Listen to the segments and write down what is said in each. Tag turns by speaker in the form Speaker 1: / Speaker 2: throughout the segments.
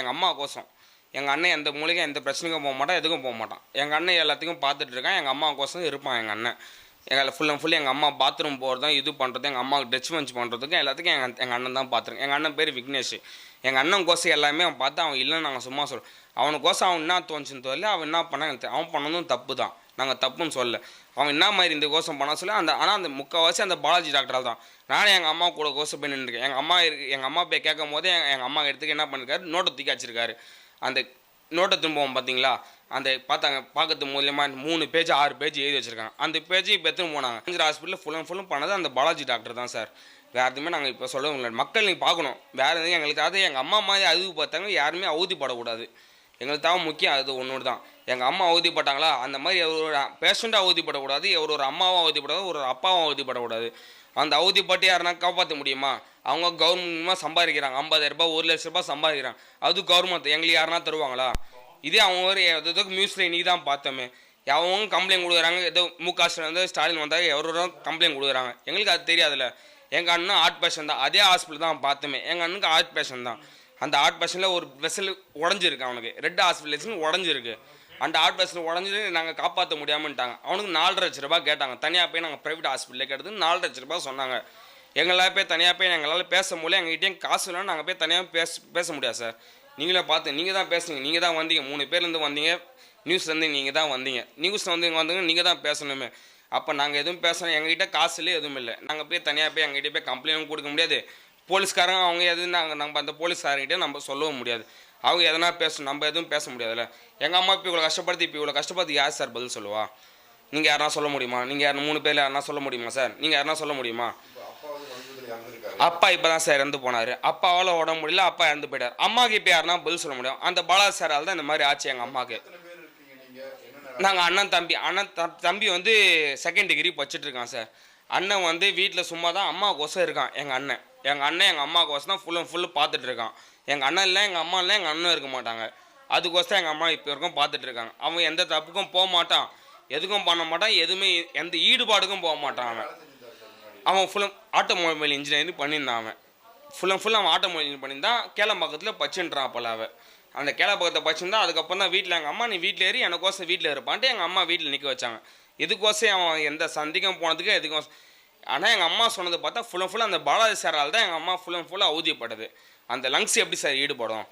Speaker 1: எங்கள் அம்மா கோசம். எங்கள் அண்ணன் எந்த மூலிகை எந்த பிரச்சனைக்கும் போக மாட்டான் எதுக்கும் போக மாட்டான். எங்கள் அண்ணன் எல்லாத்துக்கும் பார்த்துட்டு இருக்கான் எங்கள் அம்மா கோசம் இருப்பான் எங்கள் அண்ணன். எங்களை ஃபுல் அண்ட் ஃபுல் எங்கள் அம்மா பாத்ரூம் போகிறதும் இது பண்ணுறதும் எங்கள் அம்மாவுக்கு டச் மஞ்ச் பண்ணுறதுக்கும் எல்லாத்துக்கும் எங்கள் எங்கள் அண்ணன் தான் பார்த்துருக்கேன். எங்கள் அண்ணன் பேர் விக்னேஷ். எங்கள் அண்ணன் கோசம் எல்லாமே அவன் பார்த்து அவன் இல்லைன்னு நாங்கள் சும்மா சொல்லுவோம் அவனுக்கோசம் அவன் என்ன தோணுச்சுன்னு தெரியல அவன் என்ன பண்ணான் அவன் பண்ணதும் தப்பு தான் நாங்கள் தப்புன்னு சொல்லல. அவன் என்ன மாதிரி இந்த கோஷம் பண்ண சொல்ல அந்த ஆனால் அந்த முக்கால்வாசி அந்த பாலாஜி டாக்டரால் தான். நானே எங்கள் அம்மா கூட கோஷம் போய் நின்றுருக்கேன் எங்கள் அம்மா இருக்கு எங்கள் அம்மா போய் கேட்கும் போதே எங்கள் எங்கள் அம்மா எடுத்துக்கு என்ன பண்ணிருக்காரு? நோட்டை தூக்கி வச்சிருக்காரு அந்த நோட்டை திரும்பவும் பார்த்தீங்களா அந்த பார்த்தாங்க பார்க்கறது மூலியமா மூணு பேஜ் ஆறு பேஜ் எழுதி வச்சிருக்காங்க. அந்த பேஜ் இப்போ எத்தனை போனாங்க? அஞ்சு ஹாஸ்பிட்டலில் ஃபுல் அண்ட் ஃபுல்லும் பண்ணது அந்த பாலாஜி டாக்டர் தான் சார். வேறு எதுவுமே நாங்கள் இப்போ சொல்ல முடியல மக்கள் நீங்கள் பார்க்கணும். வேறு எதுவும் எங்களுக்கு அது எங்கள் அம்மா மாதிரி அழுவு பார்த்தாங்க யாருமே அவதிப்படக்கூடாது எங்களுக்கு தான் முக்கியம் அது ஒன்று தான் எங்கள் அம்மா அவதிப்பட்டாங்களா? அந்த மாதிரி ஒரு பேஷண்ட்டாக அவதிப்படக்கூடாது ஒரு ஒரு அம்மாவும் அவதிப்படக்கூடாது ஒரு அப்பாவும் அவதிப்படக்கூடாது. அந்த அவதிப்பட்டு யாருன்னா காப்பாற்ற முடியுமா? அவங்க கவர்மெண்ட்மாக சம்பாதிக்கிறாங்க. ஐம்பதாயிரரூபா ஒரு லட்ச ரூபாய் சம்பாதிக்கிறாங்க. அது கவர்மெண்ட் எங்களுக்கு யாருனா தருவாங்களா? இதே அவங்க ஒரு ஏதோ நியூஸில் இன்றைக்கி தான் பார்த்தோமே. அவங்க கம்ப்ளைண்ட் கொடுக்குறாங்க. ஏதோ மு க ஸ்டாலின் வந்து ஸ்டாலின் கம்ப்ளைண்ட் கொடுக்குறாங்க. எங்களுக்கு அது தெரியாதுல்ல. எங்கள் அண்ணன் ஹார்ட் பேஷண்ட் தான். அதே ஹாஸ்பிட்டல் தான் பார்த்தோமே. எங்கள் அண்ணனுக்கு ஹார்ட் பேஷண்ட் தான். அந்த ஆர்ட் பேஷண்ட்டில் ஒரு வெசல் உடஞ்சிருக்கு அவனுக்கு. ரெட் ஹாஸ்பிட்டலேஷன் உடஞ்சிருக்கு. அந்த ஆர்ட் பஸ்ஸில் உடஞ்சிட்டு நாங்கள் காப்பாற்ற முடியாமன்ட்டாங்க. அவனுக்கு நாலரை லட்ச ரூபாய் கேட்டாங்க. தனியாக போய் நாங்கள் ப்ரைவேட் ஹாஸ்பிட்டலில் கேட்டது நாலரை லட்ச ரூபா சொன்னாங்க. எங்களால் போய் தனியாக போய் எங்களால் பேச முடியல. எங்ககிட்டயும் காசு இல்லைன்னு நாங்கள் போய் தனியாக பேச பேச முடியாது சார் நீங்களே பார்த்து நீங்கள் தான் பேசுங்க நீங்கள் தான் வந்தீங்க. மூணு பேர்லேருந்து வந்தீங்க. நியூஸ்லேருந்து நீங்கள் தான் வந்தீங்க. நியூஸில் வந்து இங்கே வந்தீங்க நீங்கள் தான் பேசணுமே. அப்போ நாங்கள் எதுவும் பேசணும் எங்ககிட்ட காசுலேயே எதுவும் இல்லை. நாங்கள் போய் தனியாக போய் எங்ககிட்ட போய் கம்ப்ளைண்ட் கொடுக்க முடியாது. போலீஸ்காரங்க அவங்க எதுவும் நாங்கள் நம்ம அந்த போலீஸ்காரங்கிட்ட நம்ம சொல்லவும் முடியாது. அவங்க எதனா பேசணும் நம்ம எதுவும் பேச முடியாதுல்ல. எங்கள் அம்மா இப்போ இவ்வளோ கஷ்டப்படுத்தி இப்போ இவ்வளோ கஷ்டப்படுத்தி யார் சார் பதில் சொல்லுவா? நீங்கள் யாருனா சொல்ல முடியுமா? நீங்கள் யார் மூணு பேர் யாருனா சொல்ல முடியுமா சார்? நீங்கள் யாருனா சொல்ல முடியுமா? அப்பா இப்போ தான் சார் இறந்து போனார். அப்பாவால் உடம்பு முடியல அப்பா இறந்து போயிட்டார். அம்மாவுக்கு இப்போ யாருனா பதில் சொல்ல முடியும்? அந்த பாலா சாரால் தான் இந்த மாதிரி ஆச்சு எங்கள் அம்மாவுக்கு நாங்கள் அண்ணன் தம்பி அண்ணன் தம்பி வந்து செகண்ட் டிகிரி படிச்சுட்டு இருக்கான் சார். அண்ணன் வந்து வீட்டில் சும்மா தான் அம்மா ஒசம் இருக்கான் எங்கள் அண்ணன். எங்கள் அண்ணன் எங்கள் அம்மாவுக்கு தான் ஃபுல் அண்ட் ஃபுல்லு பார்த்துட்டு இருக்கான். எங்கள் அண்ணன் இல்லை எங்கள் அம்மா இல்லை எங்கள் அண்ணன் இருக்க மாட்டாங்க. அதுக்கோசம் எங்கள் அம்மா இப்போ வரைக்கும் பார்த்துட்ருக்காங்க அவன் எந்த தப்புக்கும் போக மாட்டான். எதுக்கும் பண்ண மாட்டான் எதுவுமே எந்த ஈடுபாடுக்கும் போக மாட்டான் அவன். அவன் ஃபுல் ஆட்டோமொபைல் இன்ஜினியரிங் பண்ணியிருந்தான் அவன். ஃபுல் அண்ட் ஃபுல் அவன் ஆட்டோமொபைல் இன்ஜினியரிங் பண்ணியிருந்தான் கேளம்பாக்கத்தில் பச்சுன்றான் அப்போல அவன். அந்த கேளம்பாக்கத்தை பச்சுருந்தா அதுக்கப்புறம் தான் வீட்டில் எங்கள் அம்மா நீ வீட்டில் ஏறி எனக்கோசம் வீட்டில் இருப்பான்ட்டு எங்கள் அம்மா வீட்டில் நிற்க வச்சாங்க. இதுக்கோசம் அவன் எந்த சந்திக்கும் போனதுக்கு எதுக்கோசம் ஆனால் எங்கள் அம்மா சொன்னது பார்த்தா ஃபுல் அண்ட் ஃபுல் அந்த பாலாஜி சாரால் தான் எங்கள் அம்மா ஃபுல் அண்ட் ஃபுல்லாக அவதியப்படுது அந்த லங்ஸ் எப்படி சார் ஈடுபடும்?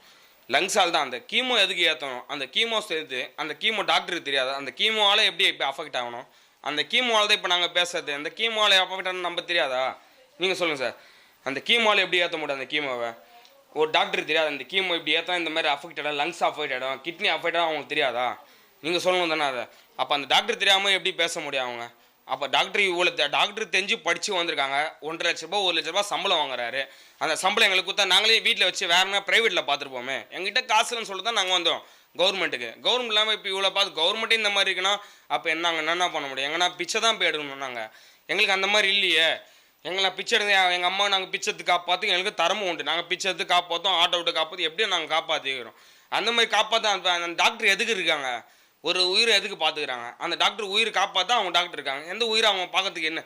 Speaker 1: லங்ஸால் தான் அந்த கீமோ எதுக்கு ஏற்றணும் அந்த கீமோ சேர்த்து அந்த கீமோ டாக்டருக்கு தெரியாது. அந்த கீமோவால் எப்படி இப்போ அஃபெக்ட் ஆகணும்? அந்த கீமோவால் தான் இப்போ நாங்கள் பேசுறது. அந்த கீமோவால் அஃபெக்ட் ஆகணும் நம்ம தெரியாதா? நீங்கள் சொல்லுங்கள் சார் அந்த கீமோவால் எப்படி ஏற்ற முடியும் அந்த கீமோவை ஒரு டாக்டருக்கு தெரியாது. அந்த கீமோ இப்படி ஏற்றா இந்த மாதிரி அஃபெக்ட் ஆகிடும் லங்ஸ் அஃபெக்ட் ஆகிடும் கிட்னி அஃபெக்ட் ஆகும் அவங்களுக்கு தெரியாதா? நீங்கள் சொல்லணும் தானே அதை. அப்போ அந்த டாக்டர் தெரியாமல் எப்படி பேச முடியும் அவங்க? அப்போ டாக்டர் இவ்வளோ டாக்டர் தெரிஞ்சு படித்து வந்திருக்காங்க. ஒன்றரை லட்ச ரூபாய் ஒரு லட்ச ரூபா சம்பளம் வாங்குறாரு. அந்த சம்பளம் எங்களுக்கு கொடுத்தா நாங்களே வீட்டில் வச்சு வேற என்ன ப்ரைவேட்டில் பார்த்துருப்போமே எங்கிட்ட காசுலன்னு சொல்லிட்டு தான் நாங்கள் வந்தோம். கவர்மெண்ட்டுக்கு கவர்மெண்ட் இல்லாமல் இப்போ இவ்வளோ பார்த்து கவர்மெண்ட்டே இந்த மாதிரி இருக்குன்னா அப்போ என்னங்க என்ன பண்ண முடியும்? எங்கன்னா பிச்சை தான் போய் எடுக்கணும் நாங்கள் எங்களுக்கு அந்த மாதிரி இல்லையே. எங்களை பிச்சை எடுத்து எங்கள் அம்மா நாங்கள் பிச்சை காப்பாற்றி எங்களுக்கு தரமும் உண்டு. நாங்கள் பிச்சை எடுத்து காப்பாற்றோம் ஆட்டோ விட்டு காப்பாற்றி எப்படியும் நாங்கள் காப்பாற்றிக்கிறோம் அந்த மாதிரி காப்பாற்ற அந்த அந்த டாக்டர் எதுக்கு இருக்காங்க? ஒரு உயிரை எதுக்கு பார்த்துக்கிறாங்க? அந்த டாக்டர் உயிர் காப்பாற்ற அவங்க டாக்டர் இருக்காங்க. எந்த உயிரை அவங்க பார்க்கறதுக்கு என்ன?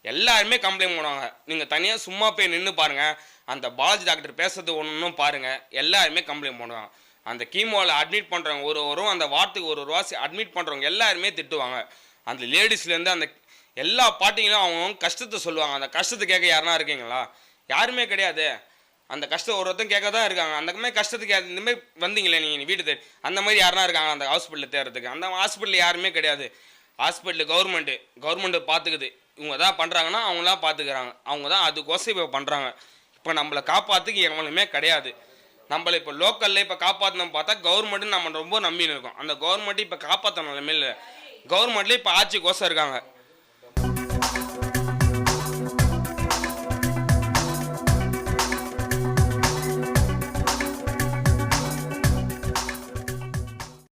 Speaker 1: எல்லாருமே கம்ப்ளைண்ட் பண்ணுவாங்க. நீங்கள் தனியாக சும்மா போய் நின்று பாருங்கள் அந்த பாலாஜி டாக்டர் பேசுறது ஒன்றும் பாருங்கள் எல்லாருமே கம்ப்ளைண்ட் பண்ணுவாங்க. அந்த கீமோவில் அட்மிட் பண்ணுறவங்க ஒரு ஒரு அந்த வாரத்துக்கு ஒரு ஒரு வாசி அட்மிட் பண்ணுறவங்க எல்லாருமே திட்டுவாங்க. அந்த லேடிஸ்லேருந்து அந்த எல்லா பாட்டிங்களும் அவங்க கஷ்டத்தை சொல்லுவாங்க. அந்த கஷ்டத்தை கேட்க யாருனா இருக்கீங்களா? யாருமே கிடையாது. அந்த கஷ்டம் ஒரு ஒருத்தன் கேட்க தான் இருக்காங்க. அந்த மாதிரி கஷ்டத்துக்கு இந்த மாதிரி வந்தீங்களே நீங்கள் வீடு தேடி. அந்த மாதிரி யாருனா இருக்காங்க அந்த ஹாஸ்பிட்டலில் தேடுறதுக்கு? அந்த ஹாஸ்பிட்டல் யாருமே கிடையாது. ஹாஸ்பிட்டல் கவர்மெண்ட்டு கவர்மெண்ட்டு பார்த்துக்குது இவங்க தான் பண்ணுறாங்கன்னா அவங்களாம் பார்த்துக்கிறாங்க அவங்க தான் அதுக்கோசம் இப்போ பண்ணுறாங்க இப்போ நம்மளை காப்பாற்றுக்கு எவனுமே கிடையாது. நம்மளை இப்போ லோக்கலில் இப்போ காப்பாற்றணும் பார்த்தா கவர்மெண்ட்டு நம்ம ரொம்ப நம்பின்னு இருக்கோம். அந்த கவர்மெண்ட்டு இப்போ காப்பாற்ற நிலைமையில் கவர்மெண்ட்லேயே இப்போ ஆட்சிக்கோசம் இருக்காங்க.